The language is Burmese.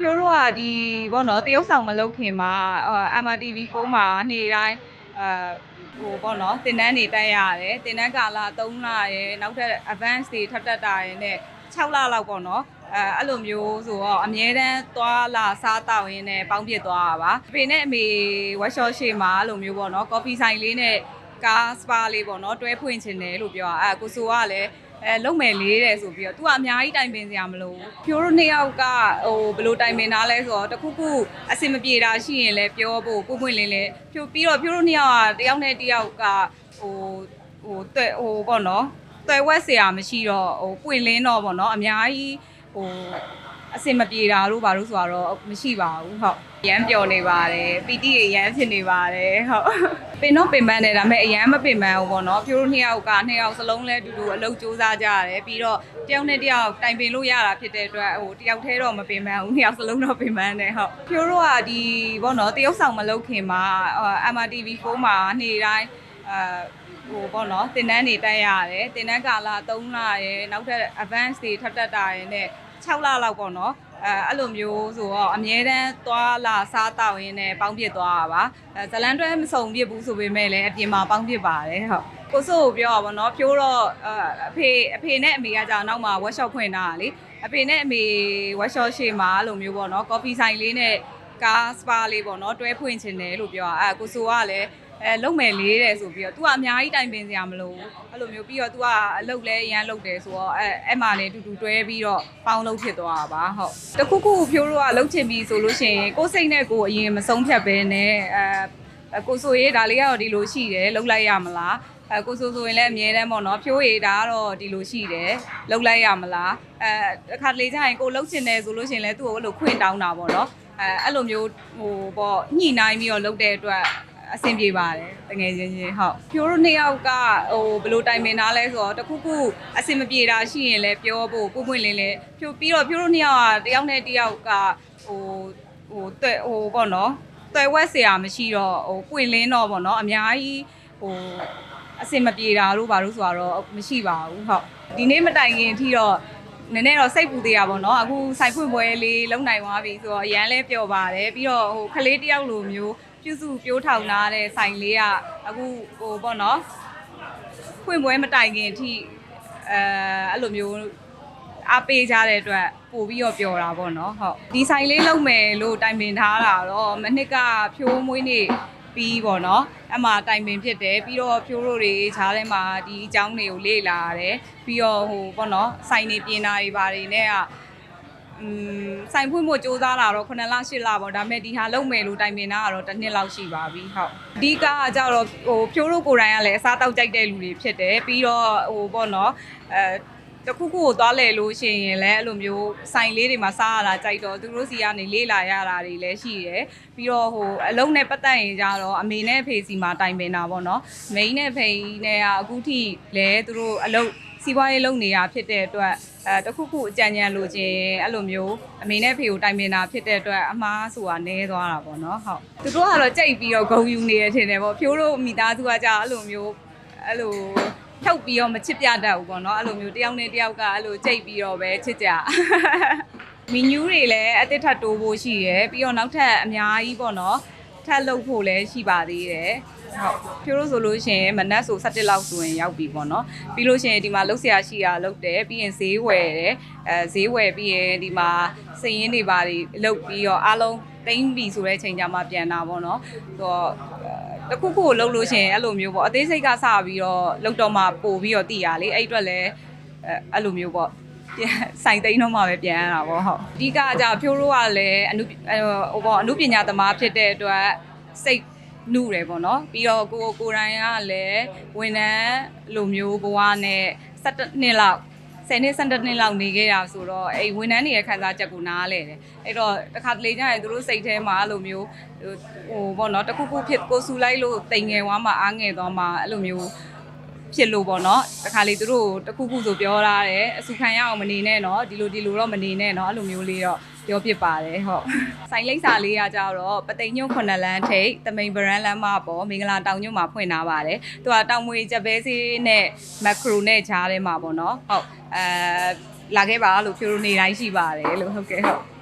ကျတို့ကဒီဘောနော်တရုတ်ဆောင်မလုပ်ခင်မှာ MRTV ဖုန်းမှာနေ့တိုင်းအဲဟိုပေါ့နော်တင်တန်းနေတက်ရတယ်တင်တန်းကာလ3လရယ်နောက်ထပ် advance တွေထပ်တက်တာရယ်နဲ့6လလောက်ပေါ့နော်အဲအဲ့လိုမျိုးဆိုတော့အမြဲတမ်းသွားလာစားတောက်ရင်းနဲ့ပေါင်းပြစ်သွားတာပါ။အဖေနဲ့အမေ workshop ရှေ့မှာအဲ့လိုမျိုးပေါ့နော် coffee ဆိုင်လေးနဲ့ ကားစပါလေးပေါ့နော်တွဲဖွင့်ခြင်းတယ်လို့ပြောတာအဲကိုဆိုကလည်းအဲလုံမယ်လေးတယ်ဆိုပြီးတော့ तू ကအများကြီးတိုင်ပင်စရာမလိုဘူးဖြိုးတို့နှစ်ယောက်ကဟိုဘလို့တိုင်ပင်တာလဲဆိုတော့တခုခုအဆင်မပြေတာရှိရင်လည်းပြောဖို့ပွင့်ပွင့်လင်းလင်းဖြိုးပြီးတော့ဖြိုးတို့နှစ်ယောက်ကတယောက်နဲ့တယောက်ကဟိုဟိုတွေ့ဟိုပေါ့နော်တွေ့ဝက်စရာမရှိတော့ဟိုပွင့်လင်းတော့ပေါ့နော်အများကြီးဟို အစင်မပြေတာလို့ဘာလို့ဆိုတော့မရှိပါဘူးဟုတ်ရမ်းပျော်နေပါတယ်ပီတိရရမ်းဖြစ်နေပါတယ်ဟုတ်ပင်တော့ပင်ပန်းတယ်ဒါပေမဲ့အရန်မပင်ပန်းဘူးပေါ့နော်ဖြိုးတို့နှစ်ယောက်ကနှစ်ယောက်စလုံးလဲအတူတူအလုပ်စူးစမ်းကြရတယ်ပြီးတော့တယောက်နဲ့တယောက်တိုင်ပင်လို့ရတာဖြစ်တဲ့အတွက်ဟိုတယောက်တည်းတော့မပင်ပန်းဘူးနှစ်ယောက်စလုံးတော့ပင်ပန်းတယ်ဟုတ်ဖြိုးတို့ကဒီပေါ့နော်တရုတ်ဆောင်မလုပ်ခင်မှာအာ MRTV4 မှာနေ့တိုင်းအာဟိုပေါ့နော်တင်တန်းနေတက်ရတယ်တင်တန်းကာလ3လရယ်နောက်ထပ် advance တွေထပ်တက်တာရယ်နဲ့ 6လလောက်ပေါ့နော်အဲအဲ့လိုမျိုးဆိုတော့အမြဲတမ်းသွားလာစားတောက်ရင်းနဲ့ပေါင်းပြစ်သွားတာပါအဲဇလန်တွဲမစုံပြစ်ဘူးဆိုပေမဲ့လည်းအပြင်မှာပေါင်းပြစ်ပါတယ်ဟုတ်ကိုစိုးကိုပြောတာပေါ့နော်ဖြိုးတော့အဖေအဖေနဲ့အမေကကြာနောက်မှာ workshop ဖွင့်တာလေအဖေနဲ့အမေ workshop ရှေ့မှာအဲ့လိုမျိုးပေါ့နော် coffee ဆိုင်လေးနဲ့ကား spa လေးပေါ့နော်တွဲဖွင့်ချင်တယ်လို့ပြောတာအဲကိုစိုးကလည်းအဲလုံမယ်လေးတယ်ဆိုပြီးတော့ तू ကအများကြီးတိုင်ပင်စရာမလိုဘူးအဲ့လိုမျိုးပြီးတော့ तू ကအလုပ်လဲအရန်လုပ်တယ်ဆိုတော့အဲအဲ့မှာနေတူတူတွဲပြီးတော့ပေါင်းလုပ်ဖြစ်သွားတာပါဟုတ်တခုခုဖြိုးတို့ကလုပ်ချင်ပြီဆိုလို့ရှိရင်ကိုယ်စိတ်နဲ့ကိုယ်အရင်မဆုံးဖြတ်ဘဲနဲ့အဲကိုဆိုရေးဒါလေးကတော့ဒီလိုရှိတယ်လုပ်လိုက်ရမလားအဲကိုဆိုဆိုရင်လည်းအမြဲတမ်းပေါ့နော်ဖြိုးရည်ဒါကတော့ဒီလိုရှိတယ်လုပ်လိုက်ရမလားအဲတစ်ခါတလေကျရင်ကိုလှုပ်ချင်တယ်ဆိုလို့ရှိရင်လည်းသူ့ကိုအဲ့လိုခွင့်တောင်းတာပေါ့နော်အဲအဲ့လိုမျိုးဟိုပေါ့ညှိနှိုင်းပြီးတော့လုပ်တဲ့အတွက် အဆင်ပြေပါတယ်တကယ်ချင်းချင်းဟုတ်ဖြိုးတို့နှစ်ယောက်ကဟိုဘယ်လိုတိုင်ပင်ထားလဲဆိုတော့တခုခုအဆင်မပြေတာရှိရင်လည်းပြောဖို့ပွင့်ပွင့်လင်းလင်းဖြိုးပြီးတော့ဖြိုးတို့နှစ်ယောက်ကတယောက်နဲ့တယောက်ကဟိုဟိုတွေ့ဟိုပေါ့နော်တွေ့ဝက်เสียမရှိတော့ဟိုပွင့်လင်းတော့ပေါ့နော်အများကြီးဟို အစင်မပြေတာလို့ဘာလို့ဆိုတော့မရှိပါဘူးဟုတ်ဒီနေ့မတိုင်ခင်အထိတော့နည်းနည်းတော့စိတ်ပူသေးတာပေါ့နော်အခုဆိုင်ဖွင့်ပွဲလေးလုံနိုင်သွားပြီဆိုတော့အရန်လဲပျော်ပါတယ်ပြီးတော့ဟိုခလေးတယောက်လိုမျိုး ပြုစုပြိုးထောင်ထားတဲ့ဆိုင်လေးကအခုဟိုပေါ့နော်ဖွင့်ပွဲမတိုင်ခင်အထိအဲအဲ့လိုမျိုးအားပေးကြတဲ့အတွက်ပို့ပြီးတော့ပျော်တာပေါ့နော်ဟုတ်ဒီဆိုင်လေးလုံမယ်လို့တိုင်ပင်ထားတာတော့မနှစ်ကဖြိုးမွေးနေပြီးပေါ့နော်အမှတိုင်ပင်ဖြစ်တယ်ပြီးတော့ဖြိုးတို့တွေခြားထဲမှာဒီအကြောင်းတွေကိုလေ့လာရတယ်ပြီးတော့ဟိုပေါ့နော်ဆိုင်နေပြင်တာတွေဘာတွေနဲ့ကอืม ဆိုင်ဖွင့်ဖို့စ조사လာတော့9လ10လပေါ့ဒါပေမဲ့ဒီဟာလုံမယ်လို့တိုင်ပင်တာကတော့တစ်နှစ်လောက်ရှိပါပြီဟုတ်အဓိကကကြတော့ဟိုဖြိုးတို့ကိုယ်တိုင်ကလည်းအစားတောက်ကြိုက်တဲ့လူတွေဖြစ်တယ်ပြီးတော့ဟိုပေါ့နော်အဲတခုခုကိုသွားလဲလို့ရှိရင်လည်းအဲ့လိုမျိုးဆိုင်လေးတွေမှာစားရတာကြိုက်တော့သူတို့စီကနေလေးလာရတာတွေလည်းရှိတယ်ပြီးတော့ဟိုအလုံးနဲ့ပတ်သက်ရင်ကြတော့အမေနဲ့အဖေစီမှာတိုင်ပင်တာပေါ့နော်မိန်းနဲ့ဖေနဲ့ကအခုထိလည်းသူတို့အလုံးစီးပွားရေးလုပ်နေတာဖြစ်တဲ့အတွက် အဲတခုခုအကြံဉာဏ်လိုချင်အဲ့လိုမျိုးအမေနဲ့ဖေကိုတိုင်ပင်တာဖြစ်တဲ့အတွက်အမားဆိုတာနည်းသွားတာပေါ့နော်ဟုတ်သူတို့ကတော့ကြိတ်ပြီးတော့ဂုံယူနေရထင်တယ်ပေါ့ဖြိုးတို့မိသားစုကကြာအဲ့လိုမျိုးအဲ့လိုထုတ်ပြီးတော့မချစ်ပြတတ်ဘူးပေါ့နော်အဲ့လိုမျိုးတယောက်နဲ့တယောက်ကအဲ့လိုကြိတ်ပြီးတော့ပဲချစ်ကြမီနူးတွေလည်းအသစ်ထပ်တိုးဖို့ရှိရယ်ပြီးတော့နောက်ထပ်အများကြီးပေါ့နော် ထပ်လုပ်ဖို့လည်းရှိပါသေးတယ်ဟုတ်ဖြိုးလို့ဆိုလို့ရှိရင်မနက်ဆို17လောက်ဆိုရင်ရောက်ပြီပေါ့နော်ပြီးလို့ရှိရင်ဒီမှာလှုပ်ရှားရှိတာလုပ်တယ်ပြီးရင်ဈေးဝယ်တယ်အဲဈေးဝယ်ပြီးရင်ဒီမှာစည်ရင်းတွေပါတွေလုပ်ပြီးတော့အားလုံးတိမ့်ပြီဆိုတဲ့ချိန်ကြမှာပြန်တာပေါ့နော်ဟိုတခုခုကိုလှုပ်လို့ရှိရင်အဲ့လိုမျိုးပေါ့အသေးစိတ်ကစပြီးတော့လှုပ်တော့မှပို့ပြီးတော့တည်ရလေအဲ့အတွက်လည်းအဲအဲ့လိုမျိုးပေါ့ ပြန်ဆိုင်သိမ်းတော့မှပဲပြန်ရတာပေါ့ဟုတ်အဓိကじゃဖြိုးတို့ကလည်းအနုဟိုပေါ့အနုပညာသမားဖြစ်တဲ့အတွက်စိတ်နှုတယ်ပေါ့နော်ပြီးတော့ကိုကိုတိုင်ကလည်းဝန်ထမ်းလိုမျိုးဘဝနဲ့17နှစ်လောက်10နှစ်17နှစ်လောက်နေခဲ့တာဆိုတော့အဲ့ဝန်ထမ်းတွေရဲ့ခံစားချက်ကိုနားလဲတယ်အဲ့တော့တစ်ခါတလေကျရင်သူတို့စိတ်ထဲမှာအဲ့လိုမျိုးဟိုပေါ့နော်တစ်ခုခုဖြစ်ကိုဆူလိုက်လို့တိမ်ငယ်သွားမှအားငယ်သွားမှအဲ့လိုမျိုး ဖြစ်လို့ပေါ့နော်တခါလေသူတို့တခုခုဆိုပြောထားတယ်အစုခံရအောင်မနေနဲ့နော်ဒီလိုဒီလိုတော့မနေနဲ့နော်အဲ့လိုမျိုးလေးတော့ပြောပြပါတယ်ဟုတ်ဆိုင်လိပ်စာလေးကကြတော့ပသိမ်ညွန့်9လမ်းထိပ်တမိန်ဗရန်လမ်းမပေါ်မင်္ဂလာတောင်ညွန့်မှာဖွင့်ထားပါတယ်သူကတောင်မွေကြက်ပဲစေးနဲ့မက်ခရိုနဲ့ဂျားထဲမှာပေါ့နော်ဟုတ်အဲလာခဲ့ပါလို့ဖြိုးလို့နေတိုင်းရှိပါတယ်လို့ဟုတ်ကဲ့ဟုတ်